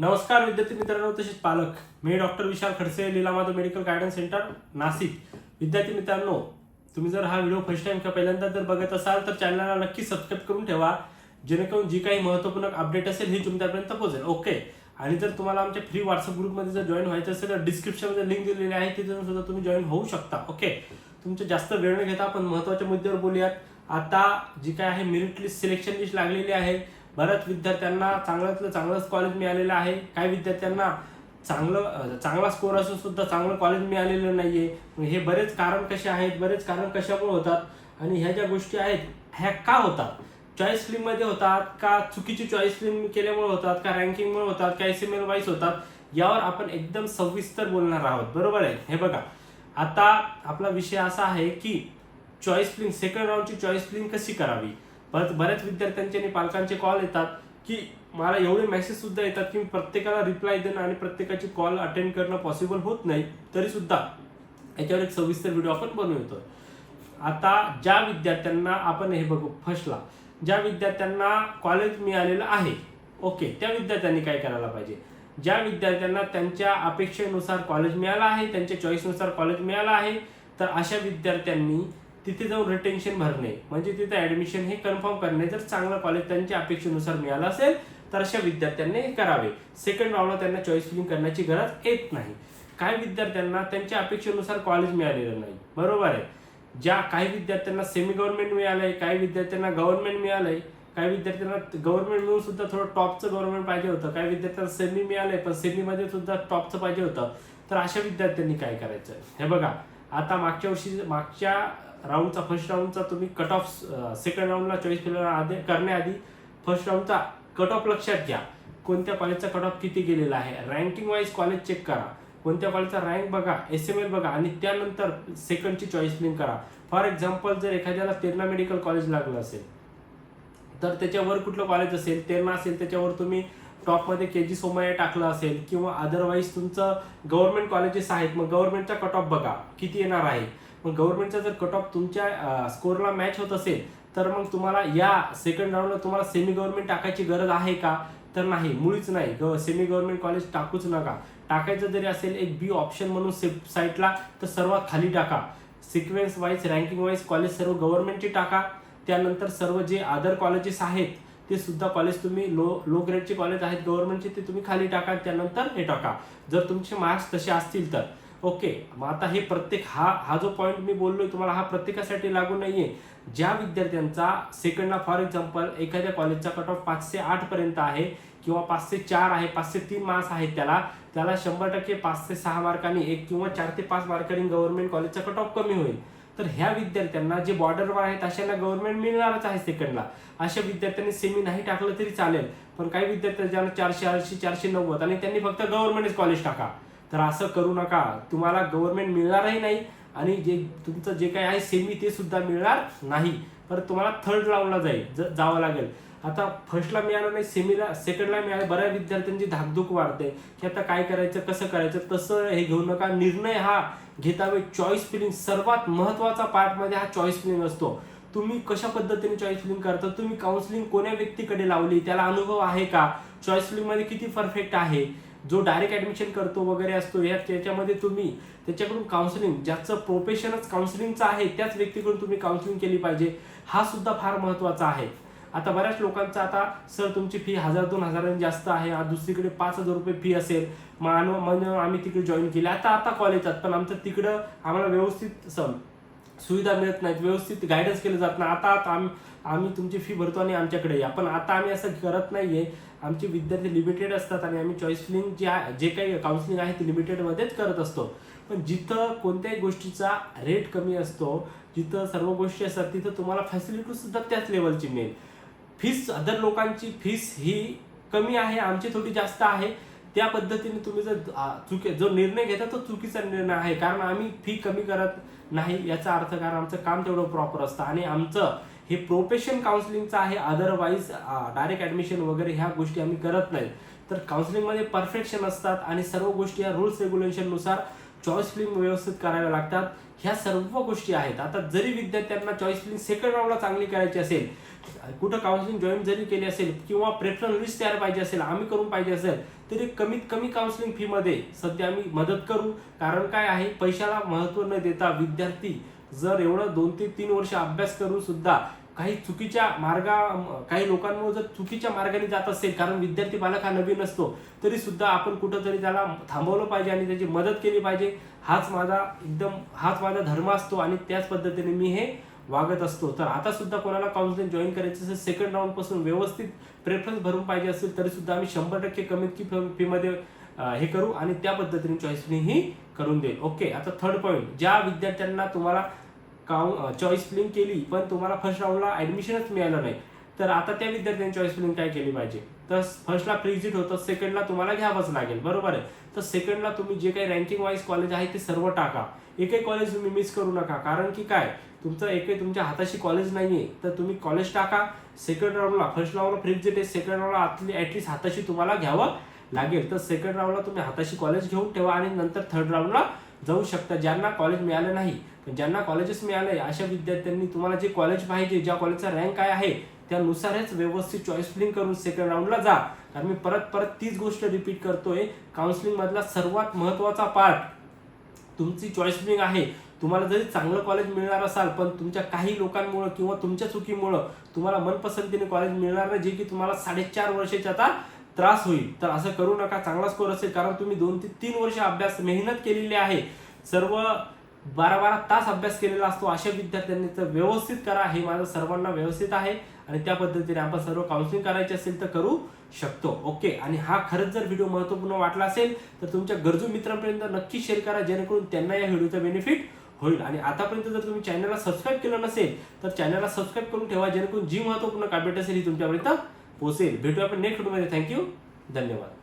नमस्कार विद्यार्थी मित्रांनो तसेच पालक मी doctor Vishal Khadse Leela Madhav medical guidance centre Nashik. विद्यार्थी मित्रांनो तुम्ही जर हा व्हिडिओ फर्स्ट टाइम किंवा पहिल्यांदा जर बघत असाल तर चॅनलला नक्की सबस्क्राईब करून ठेवा. जेणेकरून जी काही महत्त्वपूर्ण अपडेट असेल ही तुमच्यापर्यंत पोहोचेल. ओके आणि जर तुम्हाला आमच्या फ्री व्हॉट्सअप ग्रुपमध्ये जर जॉईन व्हायचं असेल तर डिस्क्रिप्शनमध्ये लिंक दिलेली आहे तिथून सुद्धा तुम्ही जॉईन होऊ शकता. ओके तुमचं जास्त वेळ न घेता आपण महत्त्वाच्या मुद्द्यावर बोलूयात. आता जी काय आहे मेरिट लिस्ट सिलेक्शन लिस्ट लागलेली आहे. बऱ्याच विद्यार्थ्यांना चांगल्यातलं चांगलंच कॉलेज मिळालेलं आहे. काही विद्यार्थ्यांना चांगलं चांगला स्कोर असून सुद्धा चांगलं कॉलेज मिळालेलं नाही आहे हे बरेच कारण कसे आहेत? बरेच कारण कशामुळे होतात? आणि ह्या ज्या गोष्टी आहेत ह्या का होतात? चॉईस फिल्म होतात का चुकीची चॉईस फिल्म केल्यामुळे होतात? का रँकिंगमुळे होतात? का एस एम एल वाईज होतात? यावर आपण एकदम सविस्तर बोलणार आहोत. बरोबर आहे? हे बघा. आता आपला विषय असा आहे की चॉईस फिलिंग सेकंड राऊंडची चॉईस फिलिंग कशी करावी? परत बऱ्याच विद्यार्थ्यांचे आणि पालकांचे कॉल येतात की मला एवढे मेसेज सुद्धा येतात की मी प्रत्येकाला रिप्लाय देणं आणि प्रत्येकाची कॉल अटेंड करणं पॉसिबल होत नाही तरी सुद्धा याच्यावर एक सविस्तर व्हिडिओ आपण बनवतो आता ज्या विद्यार्थ्यांना आपण हे बघू फर्स्टला ज्या विद्यार्थ्यांना कॉलेज मिळालेलं आहे ओके त्या विद्यार्थ्यांनी काय करायला पाहिजे? ज्या विद्यार्थ्यांना त्यांच्या अपेक्षेनुसार कॉलेज मिळालं आहे त्यांच्या चॉईसनुसार कॉलेज मिळालं आहे तर अशा विद्यार्थ्यांनी तिथे जाऊन रिटेन्शन भरणे म्हणजे तिथे ऍडमिशन हे कन्फर्म करणे जर चांगलं कॉलेज त्यांच्या अपेक्षेनुसार मिळालं असेल तर अशा विद्यार्थ्यांनी हे करावे. सेकंड राऊंडला त्यांना चॉईस फिलिंग करण्याची गरज येत नाही. काही विद्यार्थ्यांना त्यांच्या अपेक्षेनुसार कॉलेज मिळालेलं नाही? बरोबर आहे. ज्या काही विद्यार्थ्यांना सेमी गव्हर्नमेंट मिळालंय काही विद्यार्थ्यांना गव्हर्नमेंट मिळालंय काही विद्यार्थ्यांना गव्हर्नमेंट मिळून सुद्धा थोडं टॉपचं गव्हर्नमेंट पाहिजे होतं काही विद्यार्थ्यांना सेमी मिळालंय पण सेमीमध्ये सुद्धा टॉपचं पाहिजे होतं तर अशा विद्यार्थ्यांनी काय करायचं? हे बघा आता मागच्या वर्षी मागच्या राऊंडचा फर्स्ट राऊंडचा तुम्ही कट ऑफ सेकंड राऊंडला चॉईस आधी करण्याआधी फर्स्ट राऊंडचा कट ऑफ लक्षात घ्या. कोणत्या कॉलेजचा कट ऑफ किती गेलेला आहे? रँकिंग वाईज कॉलेज चेक करा. कोणत्या कॉलेजचा रँक बघा एस एम एल बघा आणि त्यानंतर सेकंडची चॉईस लिंक करा. फॉर एक्झाम्पल जर एखाद्याला तेरणा मेडिकल कॉलेज लागलं असेल तर त्याच्यावर कुठलं कॉलेज असेल तेरणा असेल त्याच्यावर तुम्ही टॉपमध्ये के जी सोमया टाकलं असेल किंवा अदरवाईज तुमचं गव्हर्नमेंट कॉलेजेस आहेत मग गव्हर्नमेंटचा कट ऑफ बघा किती येणार आहे? मग गव्हर्नमेंटचा जर कट ऑफ तुमच्या स्कोरला मॅच होत असेल तर मग तुम्हाला या सेकंड राऊंडला तुम्हाला सेमी गव्हर्नमेंट टाकायची गरज आहे का? तर नाही मुळीच नाही. सेमी गव्हर्नमेंट कॉलेज टाकूच नका. टाकायचं जरी असेल एक बी ऑप्शन म्हणून सेफ साईटला तर सर्वात खाली टाका. Sequence wise ranking wise college सर्व गव्हर्नमेंटची टाका. त्यानंतर सर्व जे अदर कॉलेजेस आहेत ते सुद्धा कॉलेज तुम्ही लो लो ग्रेडचे कॉलेज आहेत गव्हर्नमेंटचे ते तुम्ही खाली टाका. त्यानंतर हे टाका. जर तुमचे मार्क्स तसे असतील तर. ओके मग आता हे प्रत्येक हा हा जो पॉईंट मी बोललोय तुम्हाला हा प्रत्येकासाठी लागू नाहीये. ज्या विद्यार्थ्यांचा सेकंडला फॉर एक्झाम्पल एखाद्या कॉलेजचा कट ऑफ पाचशे आठ पर्यंत आहे किंवा पाचशे चार आहे पाचशे तीन मार्क्स आहेत त्याला त्याला शंभर टक्के पाच ते सहा मार्कांनी एक किंवा चार ते पाच मार्कांनी गव्हर्नमेंट कॉलेजचा कट ऑफ कमी होईल. तर ह्या विद्यार्थ्यांना जे बॉर्डरवर आहेत अशांना गव्हर्नमेंट मिळणारच आहे सेकंडला अशा विद्यार्थ्यांनी सेमी नाही टाकलं तरी चालेल पण काही विद्यार्थी ज्यांना चारशे ऐंशी चारशे नव्वद आणि त्यांनी फक्त गव्हर्नमेंटच कॉलेज टाका. तर असं करू नका. तुम्हाला गव्हर्नमेंट मिळणारही नाही आणि जे तुमचं जे काही आहे सेमी ते सुद्धा मिळणार नाही. पर तुम्हाला थर्ड राऊंडला जाईल ज- जावं लागेल. आता फर्स्टला मिळालं नाही सेमीला सेकंडला मिळालं बऱ्याच विद्यार्थ्यांची धाकधूक वाढते. की आता काय करायचं कसं करायचं तसं हे घेऊ नका. निर्णय हा घेतावे चॉईस फिलिंग सर्वात महत्त्वाचा पार्टमध्ये हा चॉईस फिलिंग असतो. तुम्ही कशा पद्धतीने चॉईस फिलिंग करता? तुम्ही काउन्सिलिंग कोण्या व्यक्तीकडे लावली? त्याला अनुभव आहे का? चॉईस फिलिंगमध्ये किती परफेक्ट आहे? जो डायरेक्ट ऍडमिशन करतो वगैरे असतो या त्याच्यामध्ये तुम्ही त्याच्याकडून काउन्सिलिंग ज्याचं प्रोफेशनच काउन्सिलिंगचं आहे त्याच व्यक्तीकडून तुम्ही काउन्सिलिंग केली पाहिजे. हा सुद्धा फार महत्त्वाचा आहे. आता बऱ्याच लोकांचं आता सर तुमची फी हजार दोन हजारांनी जास्त आहे दुसरीकडे पाच हजार रुपये फी असेल. मग म्हणून आम्ही तिकडे जॉईन केली. आता आता कॉलेजात पण आमचं तिकडं आम्हाला व्यवस्थित सम सुविधा मिळत नाहीत व्यवस्थित गायडन्स केलं जात नाही. आता आता आम्ही आम्ही तुमची फी भरतो आणि आमच्याकडे या. पण आता आम्ही असं करत नाही आहे आमचे विद्यार्थी लिमिटेड असतात आणि आम्ही चॉईसलिंग जे आहे- जे काही काउन्सिलिंग आहे ते लिमिटेडमध्येच करत असतो. पण जिथं कोणत्याही गोष्टीचा रेट कमी असतो जिथं सर्व गोष्टी असतात तिथं तुम्हाला फॅसिलिटीसुद्धा त्याच लेवलची मिळेल. फीस अदर लोकांची फीस ही कमी आहे आमची थोडी जास्त आहे. त्या पद्धतीने तुम्ही जर चुकी जो निर्णय घेता तो चुकीचा निर्णय आहे. कारण आम्ही फी कमी करत नाही याचा अर्थ कारण आमचं काम तेवढं प्रॉपर असतं. आणि आमचं हे प्रोफेशन काउन्सिलिंगचं आहे अदरवाईज डायरेक्ट ॲडमिशन वगैरे ह्या गोष्टी आम्ही करत नाही. तर काउन्सिलिंगमध्ये परफेक्शन असतात आणि सर्व गोष्टी या रूल्स रेग्युलेशननुसार चॉईस फिल्म व्यवस्थित कराव्या लागतात. ह्या सर्व गोष्टी आहेत. आता जरी विद्यार्थ्यांना चॉईस फिल्म सेकंड राऊंडला चांगली करायची असेल कुठं काउन्सिलिंग जॉईन जरी केली असेल किंवा प्रेफरन्स लिस्ट तयार पाहिजे असेल आम्ही करून पाहिजे असेल तरी कमीत कमी काउन्सिलिंग फीमध्ये सध्या आम्ही मदत करू. कारण काय आहे? पैशाला महत्त्व न देता विद्यार्थी जर एवढं दोन ते तीन वर्ष अभ्यास करून सुद्धा काही चुकीच्या मार्गा काही लोकांमुळे जर चुकीच्या मार्गाने जात असेल कारण विद्यार्थी बालक हा नवीन असतो तरी सुद्धा आपण कुठंतरी त्याला थांबवलं पाहिजे आणि त्याची मदत केली पाहिजे. हाच माझा एकदम हाच माझा धर्म असतो आणि त्याच पद्धतीने मी हे वागत असतो. तर आता सुद्धा कोणाला काउन्सिलिंग जॉईन करायचं असेल सेकंड राऊंडपासून व्यवस्थित प्रेफरन्स भरून पाहिजे असेल तरी सुद्धा आम्ही शंभर टक्के कमीत की फीमध्ये हे करू आणि त्या पद्धतीने चॉईस करून देईल. ओके आता थर्ड पॉईंट ज्या विद्यार्थ्यांना तुम्हाला काउ चॉईस फिलिंग केली पण तुम्हाला फर्स्ट राऊंडला ॲडमिशनच मिळालं नाही. तर आता त्या विद्यार्थ्यांनी चॉईस फिलिंग काय केली पाहिजे? तर फर्स्टला प्रिझिट होतं सेकंडला तुम्हाला घ्यावंच लागेल बरोबर आहे? तर सेकंडला तुम्ही जे काही रँकिंग वाईज कॉलेज आहे ते सर्व टाका. एकही कॉलेज तुम्ही मिस करू नका कारण की काय? तुमचं एकही तुमच्या हाताशी कॉलेज नाही आहे तर तुम्ही कॉलेज टाका. सेकंड राऊंडला फर्स्ट राऊंडला प्रिझिट आहे सेकंड राऊंडला आतली ऍटलीस्ट हाताशी तुम्हाला घ्यावं लागेल. तर सेकंड राऊंडला तुम्ही हाताशी कॉलेज घेऊन ठेवा आणि नंतर थर्ड राऊंडला जाऊ शकता ज्यांना कॉलेज मिळालं नाही. ज्यांना कॉलेजेस मिळाले अशा विद्यार्थ्यांनी तुम्हाला जे कॉलेज पाहिजे ज्या कॉलेजचा रँक काय आहे त्यानुसारच व्यवस्थित चॉईस फिलिंग करून सेकंड राऊंडला जा. कारण मी परत परत तीच गोष्ट रिपीट करतोय काउन्सिलिंगमधला सर्वात महत्त्वाचा पार्ट तुमची चॉईस फिलिंग आहे. तुम्हाला जरी चांगलं कॉलेज मिळणार असाल पण तुमच्या काही लोकांमुळं किंवा तुमच्या चुकीमुळं तुम्हाला मनपसंतीने कॉलेज मिळणार नाही जे की तुम्हाला साडेचार वर्षाचा आता त्रास होईल. तर असं करू नका चांगला स्कोर असेल कारण तुम्ही दोन ते तीन वर्ष अभ्यास मेहनत केलेली आहे. सर्व बारा बारा तास अभ्यास केलेला असतो. अशा विद्यार्थ्यांनी तर व्यवस्थित करा. हे माझं सर्वांना व्यवस्थित आहे आणि त्या पद्धतीने आपण सर्व काउन्सिलिंग करायचे असेल तर करू शकतो. ओके आणि हा खरंच जर व्हिडिओ महत्त्वपूर्ण वाटला असेल तर तुमच्या गरजू मित्रांपर्यंत नक्की शेअर करा जेणेकरून त्यांना या व्हिडिओचा बेनिफिट होईल. आणि आतापर्यंत जर तुम्ही चॅनलला सबस्क्राईब केलं नसेल तर चॅनलला सबस्क्राईब करून ठेवा जेणेकरून जी महत्त्वपूर्ण कापेट असेल ही तुमच्यापर्यंत पोहोचेल. भेटूया आपण नेक्स्ट व्हिडिओमध्ये थँक्यू धन्यवाद.